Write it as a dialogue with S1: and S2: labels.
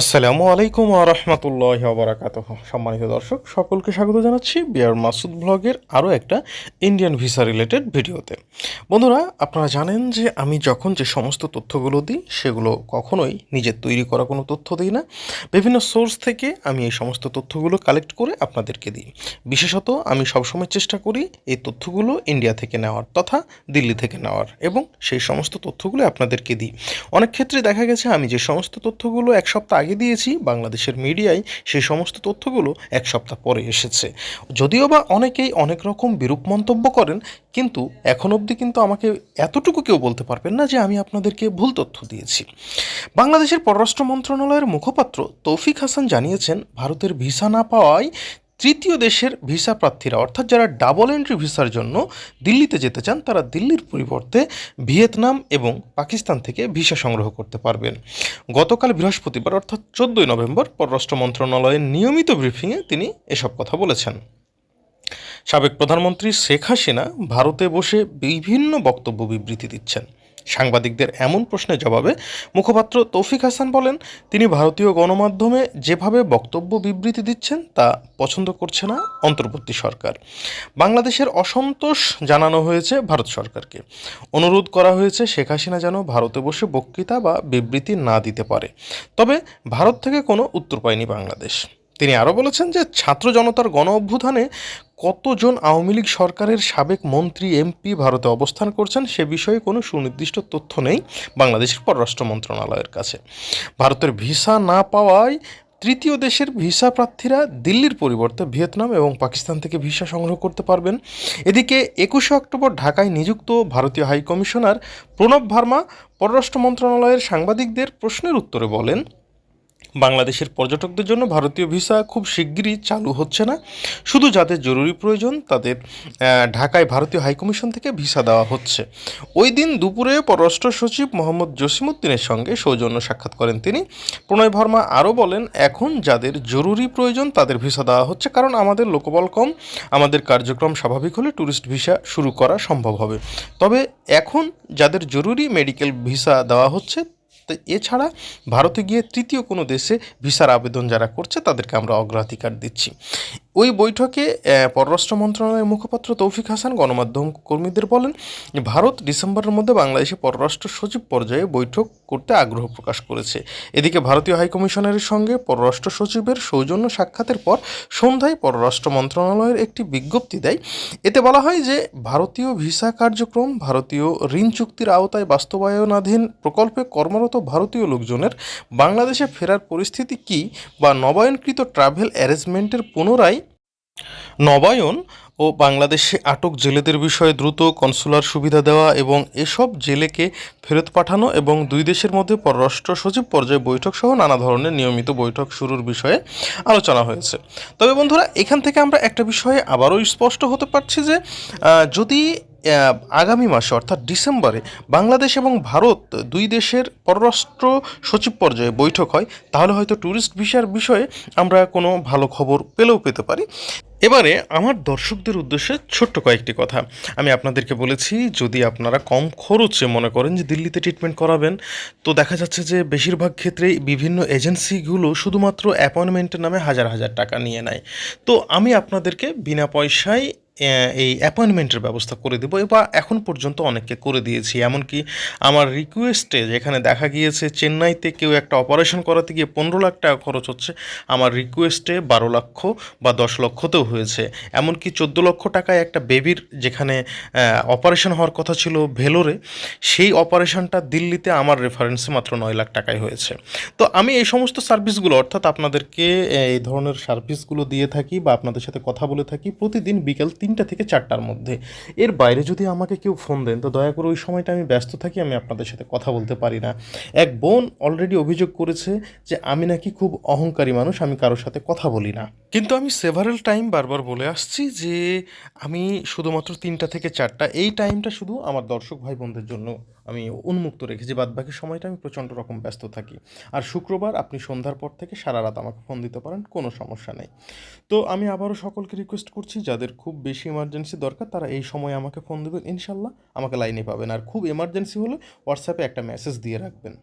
S1: আসসালামু আলাইকুম রহমতুল্লাহ বারাকাত সম্মানিত দর্শক, সকলকে স্বাগত জানাচ্ছি বিয়ার মাসুদ ব্লগের আরও একটা ইন্ডিয়ান ভিসা রিলেটেড ভিডিওতে। বন্ধুরা, আপনারা জানেন যে আমি যখন যে সমস্ত তথ্যগুলো দিই, সেগুলো কখনোই নিজের তৈরি করা কোনো তথ্য দিই না। বিভিন্ন সোর্স থেকে আমি এই সমস্ত তথ্যগুলো কালেক্ট করে আপনাদেরকে দিই। বিশেষত, আমি সবসময় চেষ্টা করি এই তথ্যগুলো ইন্ডিয়া থেকে নেওয়ার তথা দিল্লি থেকে নেওয়ার এবং সেই সমস্ত তথ্যগুলো আপনাদেরকে দিই। অনেক ক্ষেত্রে দেখা গেছে, আমি যে সমস্ত তথ্যগুলো এক সপ্তাহ আগে দিয়েছি, বাংলাদেশের মিডিয়ায় সেই সমস্ত তথ্যগুলো এক সপ্তাহ পরে এসেছে। যদিও বা অনেকেই অনেক রকম বিরূপ মন্তব্য করেন, কিন্তু এখন অবধি কিন্তু আমাকে এতটুকু কেউ বলতে পারবেন না যে আমি আপনাদেরকে ভুল তথ্য দিয়েছি। বাংলাদেশের পররাষ্ট্র মন্ত্রণালয়ের মুখপাত্র তৌফিক হাসান জানিয়েছেন, ভারতের ভিসা না পাওয়ায় তৃতীয় দেশের ভিসা প্রার্থীরা, অর্থাৎ যারা ডাবল এন্ট্রি ভিসার জন্য দিল্লিতে যেতে চান, তারা দিল্লির পরিবর্তে ভিয়েতনাম এবং পাকিস্তান থেকে ভিসা সংগ্রহ করতে পারবেন। গতকাল বৃহস্পতিবার, অর্থাৎ চোদ্দোই নভেম্বর, পররাষ্ট্র মন্ত্রণালয়ের নিয়মিত ব্রিফিংয়ে তিনি এসব কথা বলেছেন। সাবেক প্রধানমন্ত্রী শেখ হাসিনা ভারতে বসে বিভিন্ন বক্তব্য বিবৃতি দিচ্ছেন। সাংবাদিকদের এমন প্রশ্নের জবাবে মুখপাত্র তৌফিক হাসান বলেন, তিনি ভারতীয় গণমাধ্যমে যেভাবে বক্তব্য বিবৃতি দিচ্ছেন তা পছন্দ করছে না অন্তর্বর্তী সরকার। বাংলাদেশের অসন্তোষ জানানো হয়েছে ভারত সরকারকে। অনুরোধ করা হয়েছে শেখ হাসিনা যেন ভারতে বসে বক্তৃতা বা বিবৃতি না দিতে পারে। তবে ভারত থেকে কোনো উত্তর পায়নি বাংলাদেশ। তিনি আরও বলেছেন যে, ছাত্র জনতার গণ অভ্যুত্থানে কতজন আওয়ামী লীগ সরকারের সাবেক মন্ত্রী, এমপি ভারতে অবস্থান করছেন সে বিষয়ে কোনো সুনির্দিষ্ট তথ্য নেই বাংলাদেশের পররাষ্ট্র মন্ত্রণালয়ের কাছে। ভারতের ভিসা না পাওয়ায় তৃতীয় দেশের ভিসা প্রার্থীরা দিল্লির পরিবর্তে ভিয়েতনাম এবং পাকিস্তান থেকে ভিসা সংগ্রহ করতে পারবেন। এদিকে একুশে অক্টোবর ঢাকায় নিযুক্ত ভারতীয় হাইকমিশনার প্রণব ভার্মা পররাষ্ট্র মন্ত্রণালয়ের সাংবাদিকদের প্রশ্নের উত্তরে বলেন বাংলাদেশের পর্যটকদের জন্য ভারতীয় ভিসা খুব শিগগিরই চালু হচ্ছে না। শুধু যাদের জরুরি প্রয়োজন, তাদের ঢাকায় ভারতীয় হাইকমিশন থেকে ভিসা দেওয়া হচ্ছে। ওই দিন দুপুরে পররাষ্ট্র সচিব মোহাম্মদ জসিমুদ্দিনের সঙ্গে সৌজন্য সাক্ষাৎ করেন তিনি। প্রণয় ভর্মা আরও বলেন, এখন যাদের জরুরি প্রয়োজন, তাদের ভিসা দেওয়া হচ্ছে কারণ আমাদের লোকবল কম। আমাদের কার্যক্রম স্বাভাবিক হলে ট্যুরিস্ট ভিসা শুরু করা সম্ভব হবে। তবে এখন যাদের জরুরি মেডিকেল ভিসা দেওয়া হচ্ছে তো এছাড়া ভারতে গিয়ে তৃতীয় কোনো দেশে ভিসার আবেদন যারা করছে তাদেরকে আমরা অগ্রাধিকার দিচ্ছি। ওই বৈঠকে পররাষ্ট্র মন্ত্রণালয়ের মুখপাত্র তৌফিক হাসান, গণমাধ্যম কর্মীদের বলেন, ভারত ডিসেম্বরের মধ্যে বাংলাদেশে পররাষ্ট্র সচিব পর্যায়ে বৈঠক করতে আগ্রহ প্রকাশ করেছে। এদিকে ভারতীয় হাইকমিশনের সঙ্গে পররাষ্ট্র সচিবের সৌজন্য সাক্ষাতের পর সন্ধ্যায় পররাষ্ট্র মন্ত্রণালয়ের একটি বিজ্ঞপ্তি দেয়। এতে বলা হয় যে, ভারতীয় ভিসা কার্যক্রম, ভারতীয় ঋণ চুক্তির আওতায় বাস্তবায়নাধীন প্রকল্পে কর্মরত ভারতীয় লোকজনের বাংলাদেশে ফেরার পরিস্থিতি কী বা নবায়নকৃত ট্রাভেল অ্যারেঞ্জমেন্টের পুনরায় নবায়ন ও বাংলাদেশে আটক জেলেদের বিষয়ে দ্রুত কনসুলার সুবিধা দেওয়া এবং এসব জেলেকে ফেরত পাঠানো এবং দুই দেশের মধ্যে পররাষ্ট্র সচিব পর্যায়ে বৈঠক সহ নানা ধরনের নিয়মিত বৈঠক শুরুর বিষয়ে আলোচনা হয়েছে। তবে বন্ধুরা, এখান থেকে আমরা একটা বিষয়ে আবারও স্পষ্ট হতে পারছি যে যদি আগামী মাসে, অর্থাৎ ডিসেম্বরে, বাংলাদেশ এবং ভারত দুই দেশের পররাষ্ট্র সচিব পর্যায়ে বৈঠক হয়। তাহলে হয়তো ট্যুরিস্ট ভিসার বিষয়ে আমরা কোনো ভালো খবর পেলেও পেতে পারি। এবারে আমার দর্শকদের উদ্দেশ্যে ছোট্ট কয়েকটি কথা। আমি আপনাদেরকে বলেছি, যদি আপনারা কম খরচে মনে করেন যে দিল্লিতে ট্রিটমেন্ট করাবেন, তো দেখা যাচ্ছে যে বেশিরভাগ ক্ষেত্রেই বিভিন্ন এজেন্সিগুলো শুধুমাত্র অ্যাপয়েন্টমেন্টের নামে হাজার হাজার টাকা নিয়ে নেয়। তো আমি আপনাদেরকে বিনা পয়সায় এই অ্যাপয়েন্টমেন্টের ব্যবস্থা করে দেবো বা এখন পর্যন্ত অনেককে করে দিয়েছি। এমনকি আমার রিকোয়েস্টে যেখানে দেখা গিয়েছে চেন্নাইতে কেউ একটা অপারেশন করাতে গিয়ে পনেরো লাখ টাকা খরচ হচ্ছে, আমার রিকোয়েস্টে বারো লক্ষ বা দশ লক্ষতেও হয়েছে। এমনকি চোদ্দ লক্ষ টাকায় একটা বেবির যেখানে অপারেশন হওয়ার কথা ছিল ভেলোরে, সেই অপারেশনটা দিল্লিতে আমার রেফারেন্সে মাত্র নয় লাখ টাকায় হয়েছে। তো আমি এই সমস্ত সার্ভিসগুলো, অর্থাৎ আপনাদেরকে এই ধরনের সার্ভিসগুলো দিয়ে থাকি বা আপনাদের সাথে কথা বলে থাকি, প্রতিদিন বিকেল তিনটা থেকে চারটার মধ্যে। এর বাইরে যদি আমাকে কেউ ফোন দেন, তো দয়া করে ওই সময়টা আমি ব্যস্ত থাকি, আমি আপনাদের সাথে কথা বলতে পারি না। এক বোন অলরেডি অভিযোগ করেছে যে, আমি নাকি খুব অহংকারী মানুষ, আমি কারোর সাথে কথা বলি না। কিন্তু আমি সেভারেল টাইম বারবার বলে আসছি যে, আমি শুধুমাত্র তিনটা থেকে চারটা, এই টাইমটা শুধু আমার দর্শক ভাই বোনদের জন্য। আমি উন্মুক্ত রেখেছি বাদ বাকি সময়টা আমি প্রচণ্ড রকম ব্যস্ত থাকি। আর শুক্রবার আপনি সন্ধ্যার পর থেকে সারা রাত আমাকে ফোন দিতে পারেন, কোনো সমস্যা নেই। তো আমি আবারও সকলকে রিকোয়েস্ট করছি, যাদের খুব বেশি ইমার্জেন্সি দরকার, তারা এই সময় আমাকে ফোন দেবেন। ইনশাল্লাহ আমাকে লাইনে পাবেন। আর খুব এমার্জেন্সি হলে হোয়াটসঅ্যাপে একটা মেসেজ দিয়ে রাখবেন।